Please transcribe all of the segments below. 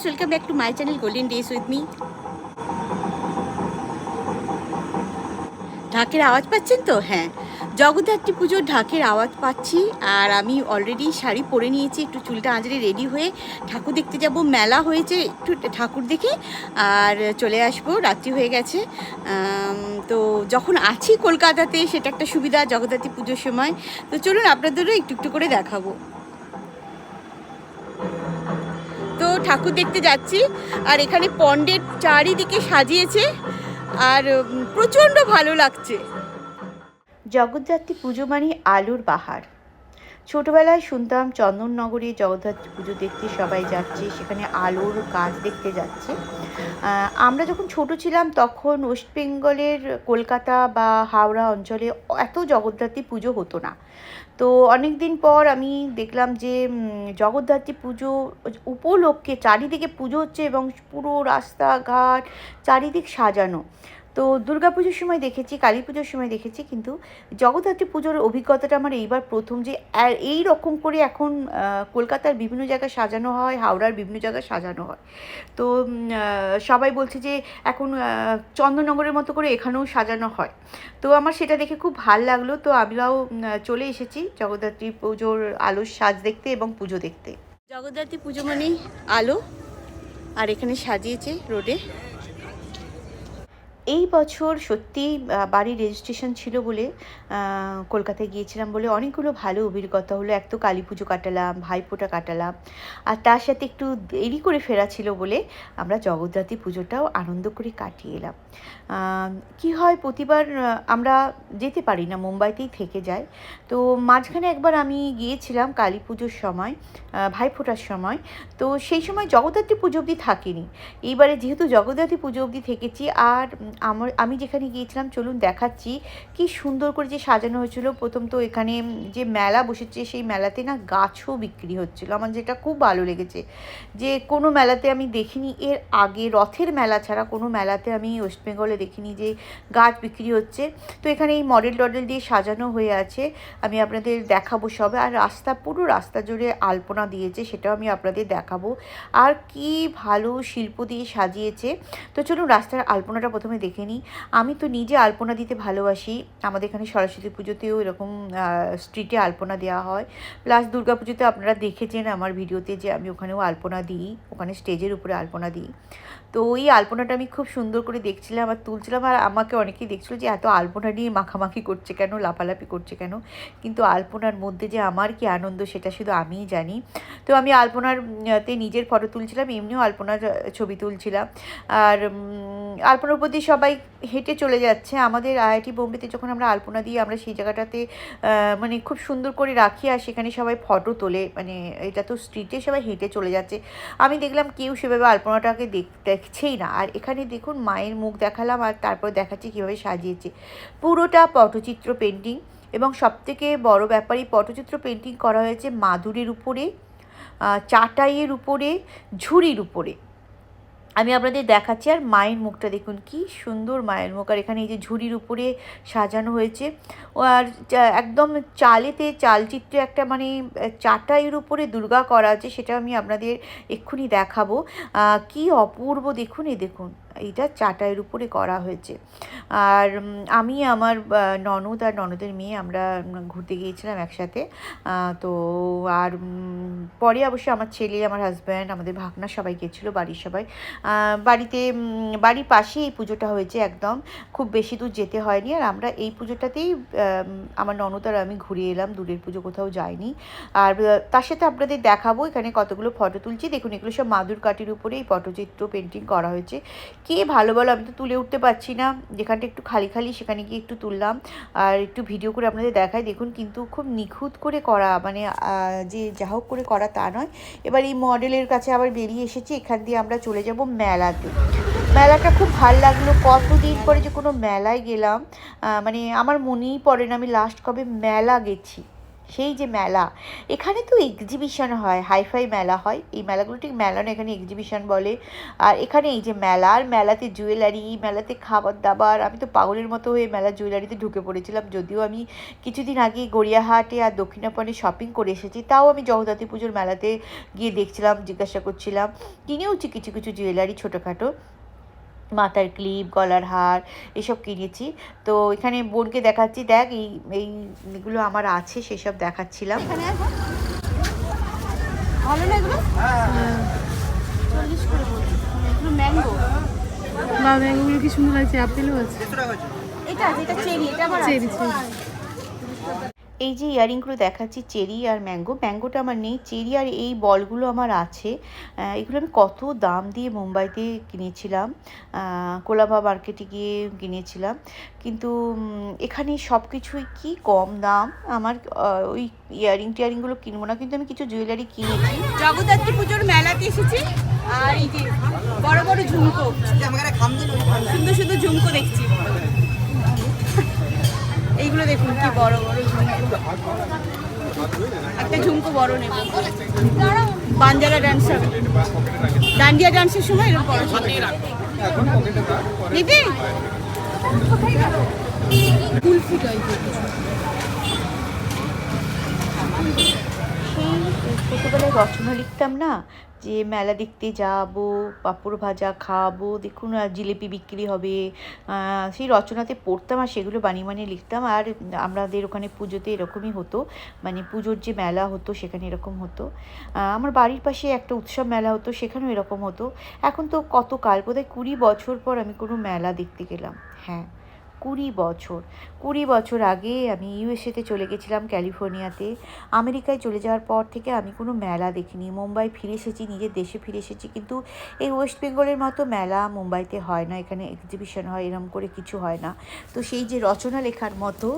Friends welcome back to my channel golden days with me ঢাকের আওয়াজ পাচ্ছেন তো? হ্যাঁ। জগদ্ধাত্রী পুজোর ঢাকের আওয়াজ পাচ্ছি, আর আমি অলরেডি শাড়ি পরে নিয়েছি, একটু চুলটা আঁচড়ে রেডি হয়ে ঠাকুর দেখতে যাব। মেলা হয়েছে একটু ঠাকুর দেখে, আর চলে আসব, রাত্রি হয়ে গেছে। তো যখন আছি কলকাতাতে, সেটা একটা সুবিধা জগদ্ধাত্রী পুজোর সময়। তো চলুন আপনাদেরও একটু একটু করে দেখাবো। ঠাকুর দেখতে যাচ্ছি। আর এখানে পণ্ডের চারিদিকে সাজিয়েছে। আর প্রচণ্ড প্রচণ্ড ভালো লাগছে। জগদ্ধাত্রী পুজো মানে আলুর বাহার। ছোটবেলায় শুনতাম চন্দননগরে জগদ্ধাত্রী পুজো দেখতে সবাই যাচ্ছে, সেখানে আলোর গাছ দেখতে যাচ্ছে। আমরা যখন ছোট ছিলাম তখন ওয়েস্ট বেঙ্গলের কলকাতা বা হাওড়া অঞ্চলে এত জগদ্ধাত্রী পুজো হতো না। তো অনেক দিন পর আমি দেখলাম যে জগদ্ধাত্রী পুজো উপলক্ষে চারিদিকে পুজো হচ্ছে এবং পুরো রাস্তাঘাট চারিদিক সাজানো। তো দুর্গা পুজোর সময় দেখেছি কালী পুজোর সময় দেখেছি, কিন্তু জগদ্ধাত্রী পুজোর অভিজ্ঞতাটা আমার এইবার প্রথম যে এই রকম করে এখন কলকাতার বিভিন্ন জায়গায় সাজানো হয়, হাওড়ার বিভিন্ন জায়গায় সাজানো হয়। তো সবাই বলছে যে, এখন চন্দননগরের মতো করে এখানেও সাজানো হয়। তো আমার সেটা দেখে খুব ভালো লাগল, তো আমরাও চলে এসেছি জগদ্ধাত্রী পুজোর আলোর সাজ দেখতে এবং পুজো দেখতে। জগদ্ধাত্রী পুজো মানেই আলো, আর এখানে সাজিয়েছে রোডে। এই বছর সত্যি বাড়ির রেজিস্ট্রেশন ছিল বলে কলকাতায় গিয়েছিলাম বলে অনেকগুলো ভালো অভিজ্ঞতা হলো। এক তো কালী পুজো কাটালাম, ভাইফোঁটা কাটালাম। আর তার সাথে একটু দেরি করে ফেরা ছিল বলে আমরা জগদ্ধাত্রী পুজোটাও আনন্দ করে কাটিয়ে এলাম। কি হয় প্রতিবার আমরা যেতে পারি না, মুম্বাইতেই থেকে যাই। তো মাঝখানে একবার আমি গিয়েছিলাম কালী পুজোর সময় ভাইফোঁটার সময়। তো সেই সময় জগদ্ধাত্রী পুজো অবধি থাকিনি। এইবারে যেহেতু জগদ্ধাত্রী পুজো অবধি থেকেছি, আর আমার, আমি যেখানে গিয়েছিলাম, চলুন দেখাচ্ছি কি সুন্দর করে যে সাজানো হয়েছিল। প্রথম তো এখানে যে মেলা বসেছে, সেই মেলাতে না গাছও বিক্রি হচ্ছিল। আমার যেটা খুব ভালো লেগেছে যে কোনো মেলাতে আমি দেখিনি। এর আগে রথের মেলা ছাড়া কোনো মেলাতে আমি ওয়েস্ট বেঙ্গলে দেখিনি যে গাছ বিক্রি হচ্ছে। তো এখানে এই মডেল টডেল দিয়ে সাজানো হয়ে আছে। আমি আপনাদের দেখাবো সবে। আর রাস্তা, পুরো রাস্তা জুড়ে আলপনা দিয়েছে, সেটাও আমি আপনাদের দেখাবো। আর কি ভালো শিল্প দিয়ে সাজিয়েছে। তো চলুন রাস্তার আলপনাটা প্রথমে দেখে নিই। আমি তো নিজে আলপনা দিতে ভালোবাসি। আমাদের এখানে সরস্বতী পুজোতেও এরকম স্ট্রিটে আলপনা দেওয়া হয়। প্লাস দুর্গা পুজোতে আপনারা দেখেছেন আমার ভিডিওতে যে আমি ওখানেও আলপনা দিই, ওখানে স্টেজের উপরে আলপনা দিই। তো ওই আলপনাটা আমি খুব সুন্দর করে দেখছিলাম আর তুলছিলাম আর আমাকে অনেকেই দেখছিল যে এত আলপনা নিয়ে মাখামাখি করছে কেন, লাফালাফি করছে কেন? কিন্তু আলপনার মধ্যে যে আমার কি আনন্দ সেটা শুধু আমিই জানি। তো আমি আলপনার তে নিজের ফটো তুলছিলাম, এমনিও আলপনার ছবি তুলছিলাম। আর আলপনার উপর দিয়ে সবাই হেঁটে চলে যাচ্ছে। আমাদের আইআইটি বোম্বেতে যখন আমরা আলপনা দিই, আমরা সেই জায়গাটাতে মানে খুব সুন্দর করে রাখি আর সেখানে সবাই ফটো তোলে। মানে এটা তো স্ট্রিটে সবাই হেঁটে চলে যাচ্ছে। আমি দেখলাম কেউ সেভাবে আলপনাটাকে দেখ দেখছেই না। আর এখানে দেখুন মায়ের মুখ দেখালাম আর তারপর দেখাচ্ছি কীভাবে সাজিয়েছে। পুরোটা পটচিত্র পেন্টিং এবং সবথেকে বড় ব্যাপারই পটচিত্র পেন্টিং করা হয়েছে মাদুরের উপরে চাটাইয়ের উপরে, ঝুড়ির উপরে। আমি আপনাদের দেখাচ্ছি, আর মায়ের মুখটা দেখুন, কি সুন্দর মায়ের মুখ। আর এখানে এই যে ঝুড়ির উপরে সাজানো হয়েছে। ও আর একদম চালেতে, চালচিত্রে একটা মানে চাটাইয়ের উপরে দুর্গা করা আছে, সেটা আমি আপনাদের এক্ষুনি দেখাবো। কি অপূর্ব, দেখুন, এ দেখুন। এইটা চাটাইয়ের উপরে করা হয়েছে। আর আমি আমার ননদ আর ননদের মেয়ে আমরা ঘুরতে গিয়েছিলাম একসাথে। তো আর পরে অবশ্য আমার ছেলে, আমার হাজব্যান্ড আমাদের ভাগনা সবাই গেছিল, বাড়ির সবাই। বাড়িতে বাড়ির পাশেই এই পুজোটা হয়েছে একদম। খুব বেশি দূর যেতে হয়নি। আর আমরা এই পুজোটাতেই আমার ননদ আর আমি ঘুরে এলাম। দূরের পুজো কোথাও যাইনি আর তার সাথে আপনাদের দেখাবো। এখানে কতগুলো ফটো তুলছি। দেখুন, এগুলো সব মাদুর কাঠির উপরে এই পটচিত্র পেন্টিং করা হয়েছে। কে ভালো ভালো আমি তো তুলে উঠতে পারছি না। যেখানটা একটু খালি খালি সেখানে গিয়ে একটু তুললাম। আর একটু ভিডিও করে আপনাদের দেখাই। দেখুন কিন্তু খুব নিখুঁত করে করা মানে যে যা হোক করে করা তা নয়। এবার এই মডেলের কাছে আবার বেরিয়ে এসেছি। এখান দিয়ে আমরা চলে যাব মেলাতে। মেলাটা খুব ভালো লাগল। কতদিন পরে যে কোনো মেলায় গেলাম। মানে আমার মনেই পড়ে না আমি লাস্ট কবে মেলা গেছি। সেই যে মেলা, এখানে তো এক্সিবিশন হয় হাইফাই মেলা হয়। এই মেলাগুলো ঠিক মেলা না এখানে এক্সিবিশন বলে। আর এখানে এই যে মেলা, আর মেলাতে জুয়েলারি মেলাতে খাবার দাবার আমি তো পাগলের মতো হয়ে মেলা জুয়েলারিতে ঢুকে পড়েছিলাম। যদিও আমি কিছুদিন আগে গড়িয়াহাটে আর দক্ষিণাপনে শপিং করে এসেছি, তাও আমি জগদ্ধাত্রী পুজোর মেলাতে গিয়ে দেখছিলাম, জিজ্ঞাসা করছিলাম। কিনেওছি কিছু কিছু জুয়েলারি ছোটোখাটো। মাথার ক্লিপ গলার হার এসব কিনেছি। তো এখানে বোনকে দেখাচ্ছি দেখ এই এইগুলো আমার আছে সেসব দেখাচ্ছিলাম। এখানে আসো ভালো না এগুলো? চল্লিশ করে এগুলো ম্যাঙ্গো। বা ম্যাঙ্গোগুলো কি সুন্দর আছে আপেলও আছে। এটা আছে এটা চেরি এটা আমার চেরি চেরি। এই যে ইয়ারিংগুলো দেখাচ্ছি চেরি আর ম্যাঙ্গো ম্যাঙ্গোটা আমার নেই। চেরি আর এই বলগুলো আমার আছে। এগুলো আমি কত দাম দিয়ে মুম্বাইতে কিনেছিলাম কোলাবা মার্কেটে গিয়ে কিনেছিলাম। কিন্তু এখানে সব কিছুই কি কম দাম? আমার ওই ইয়ারিং টিয়ারিংগুলো কিনবো না। কিন্তু আমি কিছু জুয়েলারি কিনেছি। জগদ্ধাত্রী পুজোর মেলাতে এসেছি। আর এই যে বড় বড় ঝুমকো সুন্দর সুন্দর ঝুমকো দেখছি। এইগুলো দেখুন, কি বড় বড় একটা ঝুমকো বড় নেব। বাঞ্জারা ডান্স হবে ডান্ডিয়া ডান্সের সময় এরকম ঝুমকো। নিবি? কুলফি ছোটোবেলায় রচনা লিখতাম না? যে মেলা দেখতে যাব, পাঁপড় ভাজা খাব, দেখুন আর জিলিপি বিক্রি হবে। সেই রচনাতে পড়তাম আর সেগুলো বানিয়ে বানিয়ে লিখতাম। আর আমাদের ওখানে পুজোতে এরকমই হতো। মানে পুজোর যে মেলা হতো সেখানে এরকম হতো। আমার বাড়ির পাশে একটা উৎসব মেলা হতো, সেখানেও এরকম হতো। এখন তো কত কাল বোধহয় কুড়ি বছর পর আমি কোনো মেলা দেখতে গেলাম। হ্যাঁ। কুড়ি বছর। কুড়ি বছর আগে আমি ইউএসএতে চলে গেছিলাম ক্যালিফোর্নিয়াতে। আমেরিকায় চলে যাওয়ার পর থেকে আমি কোনো মেলা দেখিনি। মুম্বাই ফিরে এসেছি, নিজের দেশে ফিরে এসেছি, কিন্তু এই ওয়েস্ট বেঙ্গলের মতো মেলা মুম্বাইতে হয় না, এখানে এক্সিবিশন হয়, এরম করে কিছু হয় না। তো সেই যে রচনা লেখার মতো,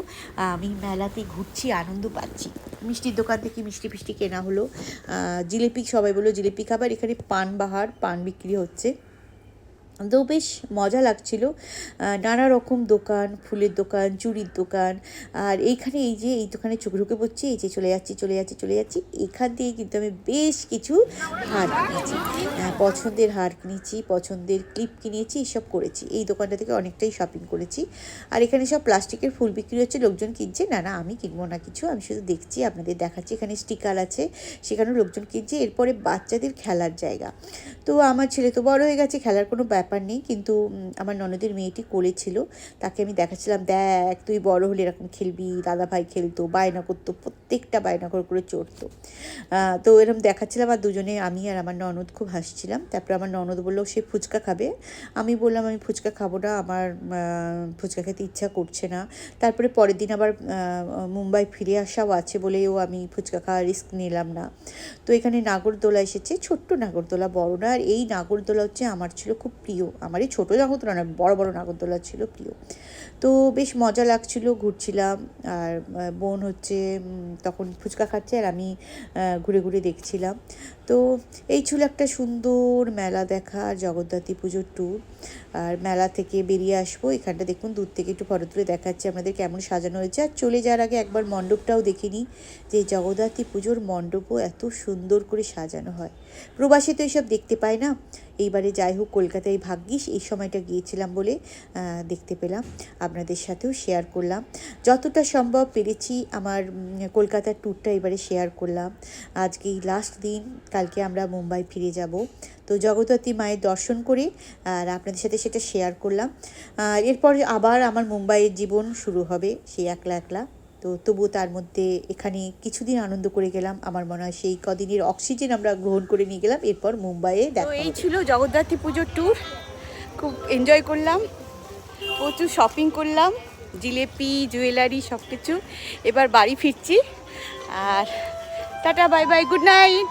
আমি মেলাতে ঘুরছি, আনন্দ পাচ্ছি। মিষ্টির দোকান থেকে মিষ্টি ফিষ্টি কেনা হলো। জিলিপি, সবাই বলল জিলিপি খাবার, এখানে পান বাহার, পান বিক্রি হচ্ছে। তো বেশ মজা লাগছিল। নানা রকম দোকান, ফুলের দোকান চুড়ির দোকান, আর এইখানে এই যে এই দোকানে চোখ ঢুকে পড়ছি, এই যে চলে যাচ্ছি চলে যাচ্ছি চলে যাচ্ছি, এখান থেকে কিন্তু আমি বেশ কিছু হার কিনেছি। পছন্দের হার কিনেছি, পছন্দের ক্লিপ কিনেছি, এসব করেছি। এই দোকানটা থেকে অনেকটাই শপিং করেছি। আর এখানে সব প্লাস্টিকের ফুল বিক্রি হচ্ছে, লোকজন কিনছে, না না, আমি কিনবো না কিছু, আমি শুধু দেখছি, আপনাদের দেখাচ্ছি, এখানে স্টিকার আছে, সেখানেও লোকজন কিনছে, এরপরে বাচ্চাদের খেলার জায়গা। তো আমার ছেলে তো বড় হয়ে গেছে, খেলার কোনো ব্যাপার নেই, কিন্তু আমার ননদের মেয়েটি কোলে ছিল, তাকে আমি দেখাচ্ছিলাম, দেখ, তুই বড় হলে এরকম খেলবি দাদা ভাই খেলতো, বায়না করতো, প্রত্যেকটা বায়না করে করে চড়তো। তো এরকম দেখাচ্ছিলাম, আর দুজনে, আমি আর আমার ননদ খুব হাসছিলাম। তারপরে আমার ননদ বলল, সে ফুচকা খাবে? আমি বললাম, আমি ফুচকা খাব না, আমার ফুচকা খেতে ইচ্ছা করছে না। তারপরে পরের দিন আবার মুম্বাই ফিরে আসাও আছে বলেও আমি ফুচকা খাওয়ার রিস্ক নিলাম না। তো এখানে নাগরদোলা এসেছে, ছোট্ট নাগরদোলা, বড় না, আর এই নাগরদোলা হচ্ছে, আমার ছিল খুব প্রিয় আমার এই ছোটো নাগরদোলা না বড় বড় নাগরদোলা ছিল প্রিয়। তো বেশ মজা লাগছিল, ঘুরছিলাম। আর বোন হচ্ছে তখন ফুচকা খাচ্ছে আর আমি ঘুরে ঘুরে দেখছিলাম। তো এই ছিল একটা সুন্দর মেলা দেখা, জগদ্ধাত্রী পুজোর ট্যুর আর মেলা থেকে বেরিয়ে আসব। এখানটা দেখুন, দূর থেকে একটু ফটো তুলে দেখাচ্ছি আমাদের কেমন সাজানো হয়েছে। আর চলে যাওয়ার আগে একবার মণ্ডপটাও দেখে নিই, যে জগদ্ধাত্রী পুজোর মণ্ডপও এত সুন্দর করে সাজানো হয়। প্রবাসী তো এইসব দেখতে পায় না। এইবারে যাই হোক, কলকাতায় ভাগ্যিস এই সময়টা গিয়েছিলাম বলে দেখতে পেলাম। আপনাদের সাথেও শেয়ার করলাম। যতটা সম্ভব পেরেছি আমার কলকাতার ট্যুরটা এবারে শেয়ার করলাম। আজকে এই লাস্ট দিন, কালকে আমরা মুম্বাই ফিরে যাব। তো জগদ্ধাত্রী মায়ের দর্শন করে, আর আপনাদের সাথে সেটা শেয়ার করলাম। এরপর আবার আমার মুম্বাইয়ের জীবন শুরু হবে, সেই একলা একলা। তো তবুও তার মধ্যে এখানে কিছুদিন আনন্দ করে গেলাম। আমার মনে হয় সেই কদিনের অক্সিজেন আমরা গ্রহণ করে নিয়ে গেলাম। এরপর মুম্বাইয়ে দেখো এই ছিল জগদ্ধাত্রী পুজোর ট্যুর খুব এনজয় করলাম। প্রচুর শপিং করলাম। জিলেপি জুয়েলারি সব কিছু এবার বাড়ি ফিরছি। আর tata bye bye good night